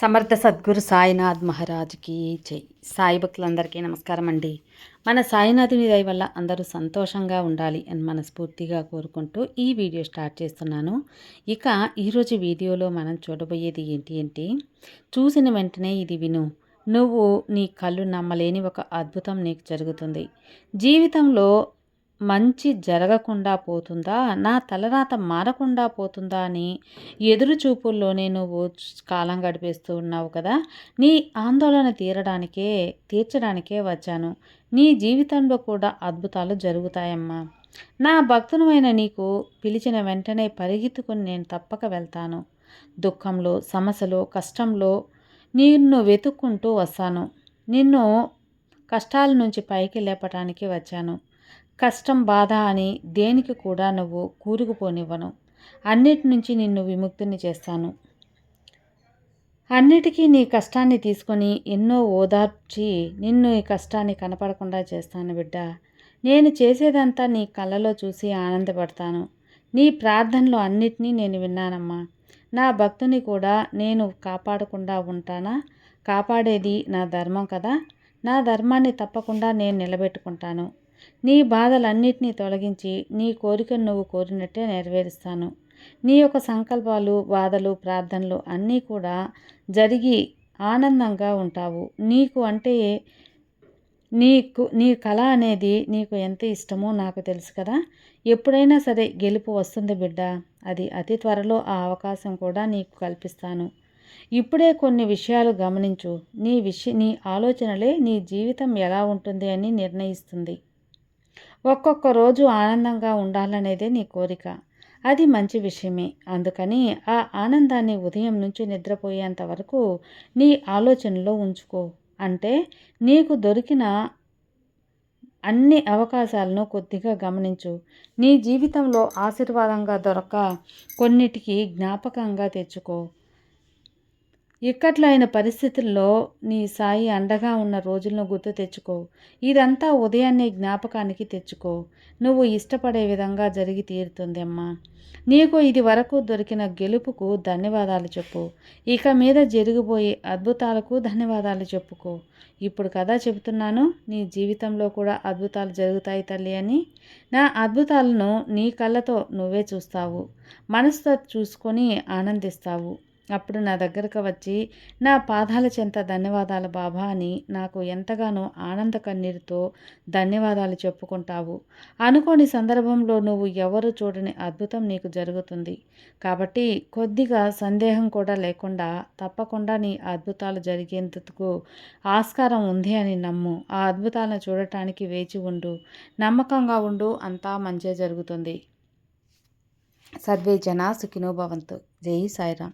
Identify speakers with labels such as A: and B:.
A: సమర్థ సద్గురు సాయినాథ్ మహారాజ్కి జై. సాయి భక్తులందరికీ నమస్కారం అండి. మన సాయినాథుని దయ వల్ల అందరూ సంతోషంగా ఉండాలి అని మనస్ఫూర్తిగా కోరుకుంటూ ఈ వీడియో స్టార్ట్ చేస్తున్నాను. ఇక ఈరోజు వీడియోలో మనం చూడబోయేది ఏంటి అంటే చూసిన వెంటనే ఇది విను. నువ్వు నీ కళ్ళు నమ్మలేని ఒక అద్భుతం నీకు జరుగుతుంది. జీవితంలో మంచి జరగకుండా పోతుందా? నా తలరాత మారకుండా పోతుందా అని ఎదురు చూపుల్లోనే నువ్వు కాలం గడిపేస్తూ ఉన్నావు కదా? నీ ఆందోళన తీరడానికే తీర్చడానికే వచ్చాను. నీ జీవితంలో కూడా అద్భుతాలు జరుగుతాయమ్మా. నా భక్తునమైన నీకు పిలిచిన వెంటనే పరిగెత్తుకుని నేను తప్పక వెళ్తాను. దుఃఖంలో సమస్యలో కష్టంలో నిన్ను వెతుక్కుంటూ వస్తాను. నిన్ను కష్టాల నుంచి పైకి లేపటానికి వచ్చాను. కష్టం బాధ అని దేనికి కూడా నువ్వు కూరుకుపోనివ్వను. అన్నిటి నుంచి నిన్ను విముక్తిని చేస్తాను. అన్నిటికీ నీ కష్టాన్ని తీసుకొని ఎన్నో ఓదార్చి నిన్ను ఈ కష్టాన్ని కనపడకుండా చేస్తాను బిడ్డ. నేను చేసేదంతా నీ కళ్ళలో చూసి ఆనందపడతాను. నీ ప్రార్థనలు అన్నిటినీ నేను విన్నానమ్మా. నా భక్తుని కూడా నేను కాపాడకుండా ఉంటానా? కాపాడేది నా ధర్మం కదా. నా ధర్మాన్ని తప్పకుండా నేను నిలబెట్టుకుంటాను. నీ బాధలన్నిటినీ తొలగించి నీ కోరికను నువ్వు కోరినట్టే నెరవేరుస్తాను. నీ యొక్క సంకల్పాలు బాధలు ప్రార్థనలు అన్నీ కూడా జరిగి ఆనందంగా ఉంటావు. నీకు అంటే నీకు నీ కళ అనేది నీకు ఎంత ఇష్టమో నాకు తెలుసు కదా. ఎప్పుడైనా సరే గెలుపు వస్తుంది బిడ్డ. అది అతి త్వరలో ఆ అవకాశం కూడా నీకు కల్పిస్తాను. ఇప్పుడే కొన్ని విషయాలు గమనించు. నీ విష నీ ఆలోచనలే నీ జీవితం ఎలా ఉంటుంది అని నిర్ణయిస్తుంది. ఒక్కొక్క రోజు ఆనందంగా ఉండాలనేదే నీ కోరిక. అది మంచి విషయమే. అందుకని ఆ ఆనందాన్ని ఉదయం నుంచి నిద్రపోయేంత వరకు నీ ఆలోచనలో ఉంచుకో. అంటే నీకు దొరికిన అన్ని అవకాశాలను కొద్దిగా గమనించు. నీ జీవితంలో ఆశీర్వాదంగా దొరక కొన్నిటికి జ్ఞాపకంగా తెచ్చుకో. ఇక్కట్లో అయిన పరిస్థితుల్లో నీ సాయి అండగా ఉన్న రోజులను గుర్తు తెచ్చుకో. ఇదంతా ఉదయాన్నే జ్ఞాపకానికి తెచ్చుకో. నువ్వు ఇష్టపడే విధంగా జరిగి తీరుతుంది అమ్మా నీకు ఇది వరకు దొరికిన గెలుపుకు ధన్యవాదాలు చెప్పు. ఇక మీద జరిగిపోయే అద్భుతాలకు ధన్యవాదాలు చెప్పుకో. ఇప్పుడు కదా చెబుతున్నాను నీ జీవితంలో కూడా అద్భుతాలు జరుగుతాయి తల్లి అని. నా అద్భుతాలను నీ కళ్ళతో నువ్వే చూస్తావు. మనసుతో చూసుకొని ఆనందిస్తావు. అప్పుడు నా దగ్గరకు వచ్చి నా పాదాల చెంత ధన్యవాదాలు బాబా అని నాకు ఎంతగానో ఆనంద కన్నీరుతో ధన్యవాదాలు చెప్పుకుంటావు. అనుకోని సందర్భంలో నువ్వు ఎవరు చూడని అద్భుతం నీకు జరుగుతుంది. కాబట్టి కొద్దిగా సందేహం కూడా లేకుండా తప్పకుండా నీ అద్భుతాలు జరిగేందుకు ఆస్కారం ఉంది అని నమ్ము. ఆ అద్భుతాలను చూడటానికి వేచి ఉండు. నమ్మకంగా ఉండు. అంతా మంచే జరుగుతుంది. సర్వే జనా సుఖినో భవంతు. జై సాయిరామ్.